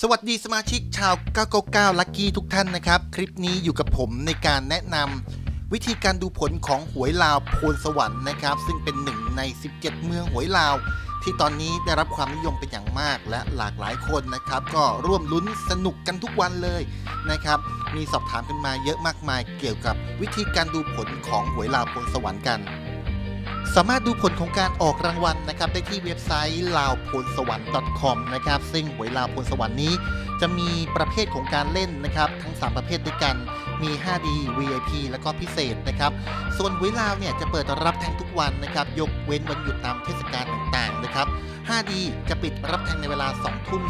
สวัสดีสมาชิกชาว 999 ลัคกี้ทุกท่านนะครับ คลิปนี้อยู่กับผมในการแนะนำวิธีการดูผลของหวยลาวโพลสวรรค์นะครับ ซึ่งเป็นหนึ่งใน 17 เมืองหวยลาว ที่ตอนนี้ได้รับความนิยมเป็นอย่างมากและหลากหลายคนนะครับ ก็ร่วมลุ้นสนุกกันทุกวันเลยนะครับ มีสอบถามกันมาเยอะมากมายเกี่ยวกับวิธีการดูผลของหวยลาวโพลสวรรค์กัน สามารถดูผลของการออกรางวัลนะครับได้ที่เว็บไซต์ลาวพลสวรรค์ .com นะครับซึ่งหวยลาวพลสวรรค์นี้จะมีประเภทของการเล่นนะครับ ทั้ง 3 ประเภทด้วยกันมี 5D VIP แล้วก็พิเศษนะครับส่วนหวยลาวเนี่ยจะเปิดรับแทงทุกวันนะครับ ยกเว้นวันหยุดตามเทศกาลต่างๆนะครับ 5D จะปิดรับแทงในเวลา 2 ทุ่ม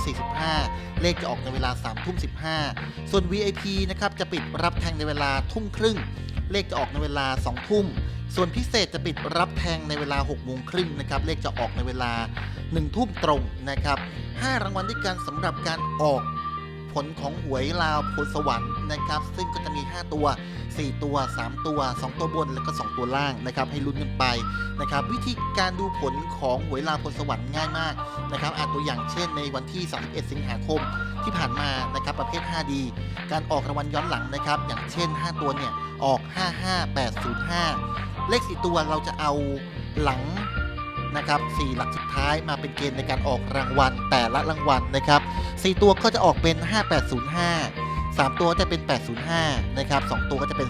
45 เลขจะออกในเวลา 3 ทุ่ม 15 ส่วน VIP นะครับจะปิดรับแทงในเวลาทุ่มครึ่ง เลขจะออกในเวลา 2 ทุ่ม ส่วนพิเศษจะปิดรับแทงในเวลา 6 โมงครึ่งนะครับ เลขจะออกในเวลา 1 ทุ่มตรงนะครับ 5 รางวัลด้วยกันสำหรับการออกผลของหวยลาวผลสวรรค์นะครับ ซึ่งก็จะมี 5 ตัว 4 ตัว 3 ตัว 2 ตัวบนแล้วก็ 2 ตัวล่างนะครับ ให้ลุ้นกันไปนะครับ วิธีการดูผลของหวยลาวผลสวรรค์ง่ายมากนะครับอาจตัวอย่างเช่นในวันที่ 31 สิงหาคมที่ผ่านมานะครับประเภท 5D การออกรางวัลย้อนหลังนะครับ อย่างเช่น 5 ตัวเนี่ยออก 55805 เลข 4 ตัวเราจะเอาหลังนะครับ4หลักสุดท้ายมาเป็นเกณฑ์ในการออกรางวัลแต่ละรางวัลนะครับ 4 ตัวก็จะออกเป็น 5805 3 ตัวจะเป็น 805 นะครับ 2 ตัวก็จะเป็น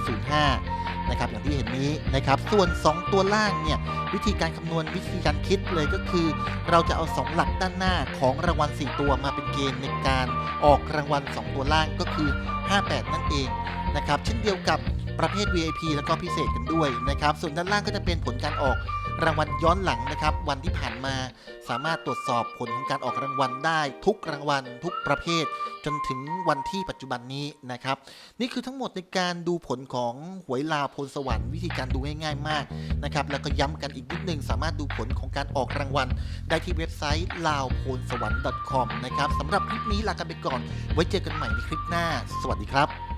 05 นะครับ อย่างที่เห็นนี้นะครับ ส่วน 2 ตัวล่างเนี่ย วิธีการคำนวณวิธีการคิดเลยก็คือ เราจะเอา 2 หลักด้านหน้าของรางวัล 4 ตัวมาเป็นเกณฑ์ในการออกรางวัล 2 ตัวล่างก็คือ 58 นั่นเองนะครับ เช่นเดียวกับ ประเภท VIP แล้วก็พิเศษกันด้วยนะครับ ส่วนด้านล่างก็จะเป็นผลการออกรางวัลย้อนหลังนะครับ วันที่ผ่านมาสามารถตรวจสอบผลของการออกรางวัลได้ทุกรางวัลทุกประเภท จนถึงวันที่ปัจจุบันนี้นะครับ นี่คือทั้งหมดในการดูผลของหวยลาวพลสวรรค์วิธีการดูง่ายๆมากนะครับแล้วก็ย้ำกันอีกนิดนึงสามารถดูผลของการออกรางวัล ได้ที่เว็บไซต์ l a o p o l s w a r n com นะครับสำหรับคลิปนี้ลากันไปก่อน ไว้เจอกันใหม่ในคลิปหน้า สวัสดีครับ